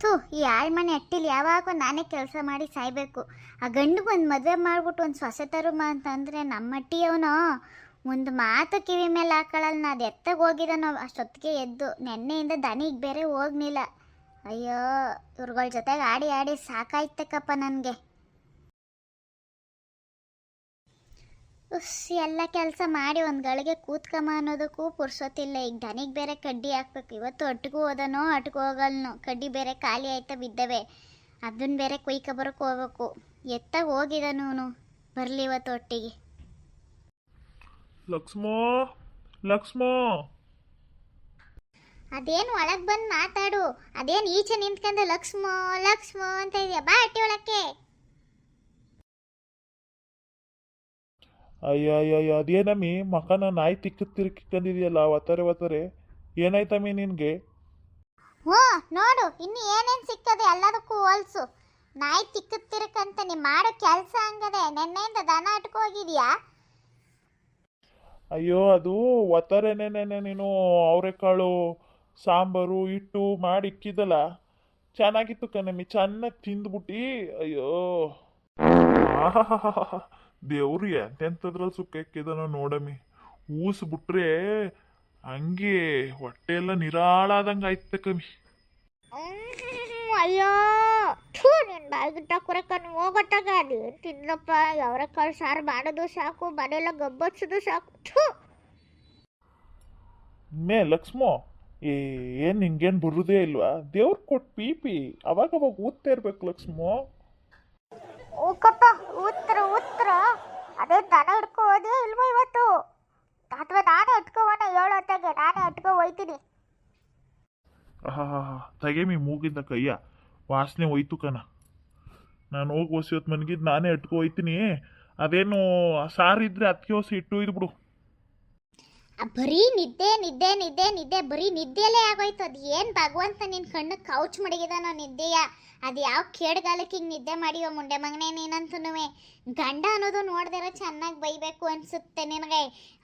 ಥೂ, ಈ ಆಳ್ಮನೆ ಅಟ್ಟಿಲಿ ಯಾವಾಗ ನಾನೇ ಕೆಲಸ ಮಾಡಿ ಸಾಯ್ಬೇಕು. ಆ ಗಂಡಿಗೆ ಒಂದು ಮದುವೆ ಮಾಡಿಬಿಟ್ಟು ಒಂದು ಸೊಸೆ ತರುಮ ಅಂತಂದರೆ ನಮ್ಮ ಅಟ್ಟಿ ಅವನು ಒಂದು ಮಾತು ಕಿವಿ ಮೇಲೆ ಹಾಕೊಳ್ಳಲ್ಲ ನಾ ಅದು ಎತ್ತಾಗ ಹೋಗಿದ್ದಾನೋ ಅಷ್ಟೊತ್ತಿಗೆ ಎದ್ದು ನೆನ್ನೆಯಿಂದ ದನಿಗೆ ಬೇರೆ ಹೋಗ್ಲಿಲ್ಲ ಅಯ್ಯೋ, ಇವ್ರುಗಳ ಜೊತೆಗೆ ಆಡಿ ಆಡಿ ಸಾಕಾಯ್ತಕ್ಕಪ್ಪ ನನಗೆ. ಉಸ್ ಎಲ್ಲ ಕೆಲಸ ಮಾಡಿ ಒಂದು ಗಳಿಗೆ ಕೂತ್ಕಮ್ಮ ಅನ್ನೋದಕ್ಕೂ ಪುರ್ಸೊತ್ತಿಲ್ಲ ಈಗ ದನಿಗೆ ಬೇರೆ ಕಡ್ಡಿ ಹಾಕ್ಬೇಕು. ಇವತ್ತು ಅಟ್ಗೂ ಹೋದನೋ ಅಟ್ಗೂ ಹೋಗಲ್ನೋ ಕಡ್ಡಿ ಬೇರೆ ಖಾಲಿ ಆಯ್ತಾ ಬಿದ್ದವೆ. ಅದನ್ನ ಬೇರೆ ಕುಯ್ಕ ಬರೋಕೆ ಹೋಗ್ಬೇಕು. ಎತ್ತ ಹೋಗಿದನು ಬರಲಿ ಇವತ್ತು ಒಟ್ಟಿಗೆ. ಲಕ್ಷ್ಮೋ ಲಕ್ಷ್ಮೋ. ಅದೇನು ಒಳಗೆ ಬಂದು ಮಾತಾಡು. ಅದೇನು ಈಚೆ ನಿಂತ್ಕೊಂಡು ಲಕ್ಷ್ಮೋ ಲಕ್ಷ್ಮೋ ಅಂತ ಇದೆಯಾ. ಬಾ ಅಟ್ಟಿ ಒಳಕ್ಕೆ. ಅಯ್ಯ ಅಯ್ಯ ಅಯ್ಯ ಅದೇನಮ್ಮಿ ಮಕನ ನಾಯಿ ತಿಕ್ಕ ತಿರ್ಕಿಕೊಂಡಿದೆಯಲ್ಲ ಒತ್ತರೆ ಒತ್ತರೆ. ಏನಾಯ್ತಮ್ಮಿ ನಿನಗೆ? ಹ್ಞೂ ನೋಡು ಇನ್ನು ಏನೇನು ಸಿಕ್ಕದೆ ಎಲ್ಲದಕ್ಕೂ ಹೋಲ್ಸು. ನಾಯಿ ತಿಕ್ಕತ್ತಿರಕ್ಕಂತ ನೀ ಮಾಡೋ ಕೆಲಸ ಹಂಗದೆ ನೆನ್ನೆಯಿಂದ ದನ ಹೋಗಿದ್ಯಾ? ಅಯ್ಯೋ ಅದು ಒತ್ತಾರೆನೇನೆ ನೀನು ಅವರೆಕಾಳು ಸಾಂಬಾರು ಇಟ್ಟು ಮಾಡಿ ಇಕ್ಕಿದಲ್ಲ ಚೆನ್ನಾಗಿತ್ತು ಕಣಮ್ಮಿ ಚೆನ್ನಾಗಿ ತಿಂದ್ಬಿಟ್ಟು. ಅಯ್ಯೋ. ದೇವ್ರು ಎಂತೆಂಥದ್ರಲ್ಲಿ ಸುಕ್ಕ ನೋಡಮಿ ನೋಡಮ್ಮಿ. ಊಸ್ಬಿಟ್ರೆ ಹಂಗೆ ಹೊಟ್ಟೆ ಎಲ್ಲ ನಿರಾಳಾದಂಗೆ ಆಯ್ತು ಕಮ್ಮಿ ಅಯ್ಯೋ. ಥೂ ನಿನ್ನ ಬಾಯಿಗಿಟ್ಟ ನೀವು ಹೋಗಟ್ಟಾಗ ಅದೇನು ತಿನ್ನಪ್ಪ ಅವರ ಕಾಳು ಸಾರು ಮಾಡೋದು ಸಾಕು ಮನೆಯೆಲ್ಲ ಗಬ್ಬಚ್ಚೋದು ಸಾಕು. ಥೂ. ಮೇ ಲಕ್ಷ್ಮೋ ಏನು ನಿಂಗೇನು ಬರುದೇ ಇಲ್ವಾ? ದೇವ್ರು ಕೊಟ್ಟು ಪೀಪಿ ಪಿ. ಅವಾಗ ಅವಾಗ ಊದ್ತಾ ಇರ್ಬೇಕು ಲಕ್ಷ್ಮೋ. ಊಕಪ್ಪ ಉತ್ತರ ಉತ್ತರ ಅದೇ ದನ ಹಿಡ್ಕೊ ಹೋದೆ ಇಲ್ವೋ ಇವತ್ತು ಅಥವಾ ನಾನೇ ಇಟ್ಕೋವನ ಹೇಳೋ ಹೊತ್ತಾಗೆ ನಾನೇ ಇಟ್ಕೊ ಹೋಯ್ತೀನಿ ಆಹಾ ತಗೆಮಿ ಮೂಗಿದ್ದ ಕೈಯ. ವಾಸನೆ ಹೋಯ್ತು ಕಣ. ನಾನು ಹೋಗಿ ಹೊಸಿವತ್ತು ಮನ್ಗಿದ್ದು ನಾನೇ ಇಟ್ಕೊ ಹೋಯ್ತೀನಿ. ಅದೇನು ಸಾರಿದ್ರೆ ಅದಕ್ಕೆ ಹೊಸಿ ಇಟ್ಟು ಆ ಬರೀ ನಿದ್ದೆ ನಿದ್ದೆ ನಿದ್ದೆ ನಿದ್ದೆ, ಬರೀ ನಿದ್ದೆಲೇ ಆಗೋಯ್ತು. ಅದು ಏನು ಭಗವಂತ ನಿನ್ನ ಕಣ್ಣು ಕೌಚ್ ಮಡಗಿದಾನೋ ನಿದ್ದೆಯ? ಅದು ಯಾವ ಕೇಡ್ಗಾಲಕ್ಕೆ ಹಿಂಗೆ ನಿದ್ದೆ ಮಾಡಿಯೋ ಮುಂಡೆ ಮಗನೇ ನೀನಂತೂ ಗಂಡ ಅನ್ನೋದು ನೋಡ್ದಿರೋ ಚೆನ್ನಾಗಿ ಬೈಬೇಕು ಅನ್ಸುತ್ತೆ ನಿನಗೆ.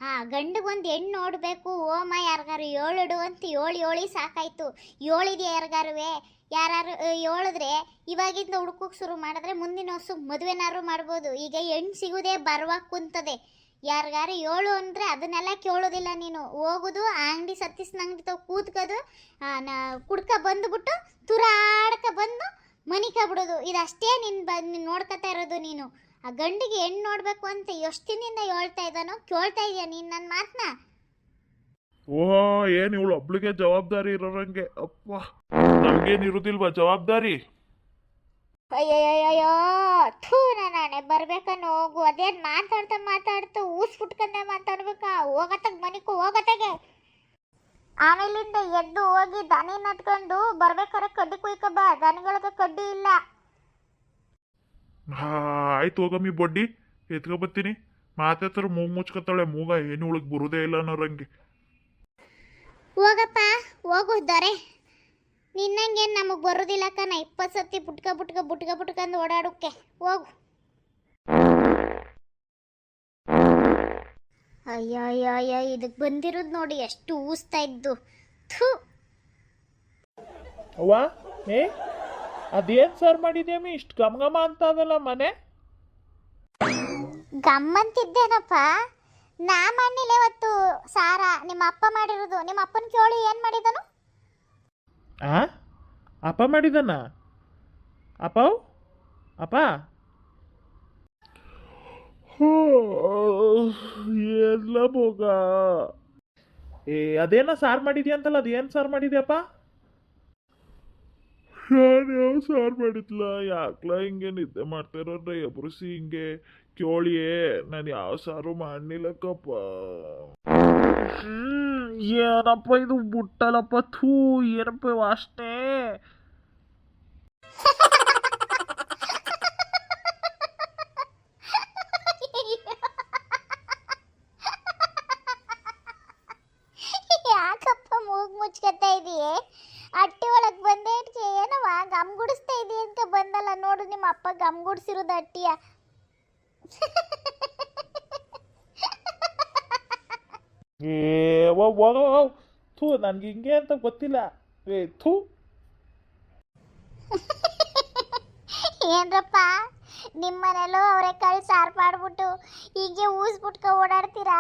ಆ ಗಂಡಗೊಂದು ಹೆಣ್ಣು ನೋಡಬೇಕು, ಓಮ ಯಾರಿಗಾರು ಏಳಿಡು ಅಂತ ಏಳು ಏಳಿ ಸಾಕಾಯ್ತು. ಏಳಿದೆಯಾ ಯಾರಿಗಾರುವೆ? ಯಾರು ಹೇಳಿದ್ರೆ ಇವಾಗಿಂದ ಹುಡುಕೋಕೆ ಶುರು ಮಾಡಿದ್ರೆ ಮುಂದಿನ ವರ್ಷ ಮದುವೆನಾರು ಮಾಡ್ಬೋದು. ಈಗ ಹೆಣ್ಣು ಸಿಗೋದೇ ಬರುವಾಗ ಕುಂತದೆ. ಯಾರಿಗಾರು ಏಳು ಅಂದರೆ ಅದನ್ನೆಲ್ಲ ಕೇಳೋದಿಲ್ಲ ನೀನು. ಹೋಗೋದು, ಅಂಗಡಿ ಸತ್ತೀಸ್ನ ಅಂಗಡಿ ತಗೋ ಕೂತ್ಕೋದು ಕುಡ್ಕ ಬಂದುಬಿಟ್ಟು ತುರಾಡ್ಕ ಬಂದು ಮನಿಕ ಬಿಡೋದು ಇದಷ್ಟೇ ನಿನ್ನ ಬ, ನೀನು ನೋಡ್ಕೊತಾ ಇರೋದು ನೀನು. ಆ ಗಂಡಿಗೆ ಹೆಣ್ಣು ನೋಡಬೇಕು ಅಂತ ಎಷ್ಟು ದಿನದಿಂದ ಹೇಳ್ತಾ ಇದ್ದಾನೋ, ಕೇಳ್ತಾ ಇದೆಯಾ ನೀನು ನನ್ನ ಮಾತನ್ನ ಓಹೋ, ಏನು ಇವಳು ಒಬ್ಳಿಗೆ ಜವಾಬ್ದಾರಿ ಇರೋರಂಗೆ. ಅಪ್ಪ, ನಮ್ಗೇನು ಇರೋದಿಲ್ವಾ ಜವಾಬ್ದಾರಿ? ಅಯ್ಯಯ್ಯಯ್ಯೋ ಥೂ ನಾನೇ ಬರ್ಬೇಕನ್ನು ಹೋಗು. ಅದೇನು ಮಾತಾಡ್ತಾ ಮಾತಾಡ್ತಾ ಊಸ್ ಫುಟ್ಕಂಡೆ ಮಾತಾಡ್ಬೇಕಾ? ಹೋಗತ್ತಾಗ ಮನಿಕು ಹೋಗತ್ತಾಗೆ. ಆಮೇಲಿಂದ ಎದ್ದು ಹೋಗಿ ದನಿ ನಟ್ಕೊಂಡು ಬರ್ಬೇಕಾರೆ ಕಡ್ಡಿ ಕುಯ್ಕ ಬಾ. ದನಗಳಿಗೆ ಕಡ್ಡಿ ಇಲ್ಲ. ಆಯ್ತು ಹೋಗಮ್ಮಿ ಬೊಡ್ಡಿ. ಎತ್ಕೊ ಬರ್ತೀನಿ. ಮಾತಾಡ್ತಾರೆ ಮೂಗ್ ಮುಚ್ಕೊತಾಳೆ. ಮೂಗ ಏನು ಉಳಿಗೆ ಬರುದೇ ಇಲ್ಲ ಅನ್ನೋರಂಗೆ ಹೋಗಪ್ಪ ಹೋಗು ದೊರೆ. ನಿನ್ನಂಗೇನು ನಮಗೆ ಬರೋದಿಲ್ಲ ಕಣ. ಇಪ್ಪತ್ತು ಸತಿ ಬುಟ್ಕ ಬುಟ್ಕ ಬುಟ್ಕ ಬುಟ್ಕಂದು ಓಡಾಡೋಕ್ಕೆ ಹೋಗು. ಅಯ್ಯ ಅಯ್ಯೋ ಅಯ್ಯೋ ಇದಕ್ಕೆ ಬಂದಿರೋದು ನೋಡಿ ಎಷ್ಟು ಊಸ್ತಾ ಇದ್ದು. ಥೂ. ಅವ್ವ ಏ ಅದೇನು ಸರ್ ಮಾಡಿದ್ಯಮ್ಮಿ ಇಷ್ಟು ಗಮ ಗಮ ಅಂತ ಅದಲ್ಲ ಮನೆ? ಗಮ್ಮಂತಿದ್ದೇನಪ್ಪ ನಾ ಮಾಡಿಲ್ಲ ಇವತ್ತು ಸಾರ. ನಿಮ್ಮ ಅಪ್ಪ ಮಾಡಿರೋದು. ನಿಮ್ಮ ಅಪ್ಪನ ಕೇಳಿ ಏನು ಮಾಡಿದನು? ಆ? ಅಪ್ಪ ಮಾಡಿದನ ಅಪ್ಪ? ಅಪ್ಪ? ಎಲ್ಲ ಬೋಗ ಏ ಅದೇನ ಸಾರು ಮಾಡಿದ್ಯಾ ಅಂತಲ್ಲ ಅದೇನು ಸಾರು ಮಾಡಿದ್ಯಪ್ಪ? ಯಾವ ಸಾರು ಮಾಡಿದ್ಲ. ಯಾಕ್ಲ ಹಿಂಗೆ ನಿದ್ದೆ ಮಾಡ್ತಾರ್ರೆ ಎಬ್ರಿಸಿ ಹಿಂಗೆ ಕೇಳಿಯೇ? ನಾನು ಯಾವ ಸಾರು ಮಾಡ್ನಿಲ್ಲಕ್ಕಪ್ಪ ಹ್ಮ್ ಏನಪ್ಪ ಇದು ಬುಟ್ಟಲಪ್ಪ? ಥೂ ಏನಪ್ಪ ವಾಸನೆ ಯಾಕಪ್ಪ ಮೂಗ್ ಮುಚ್ಕೊತಾ ಇದೀಯೇ ಅಟ್ಟಿ ಒಳಗೆ ಬಂದೇ ಇಟ್ಕೆ ಏನವ ಗಮ್ ಗುಡಿಸ್ತಾ ಇದೀಯ ಅಂತ ಬಂದಲ್ಲ ನೋಡು ನಿಮ್ಮ ಅಪ್ಪ ಗಮ್ ಗುಡಿಸಿರೋದು ಅಟ್ಟಿಯ ಥೂ ನನ್ಗೆ ಹಿಂಗೆ ಅಂತ ಗೊತ್ತಿಲ್ಲ. ಏ ಥೂ. ಏನ್ರಪ್ಪ ನಿಮ್ಮ ಮನೇಲೂ ಅವರೆಕಾಳು ಸಾರು ಮಾಡ್ಬಿಟ್ಟು ಹೀಗೆ ಊಸ್ಬಿಟ್ಕ ಓಡಾಡ್ತೀರಾ?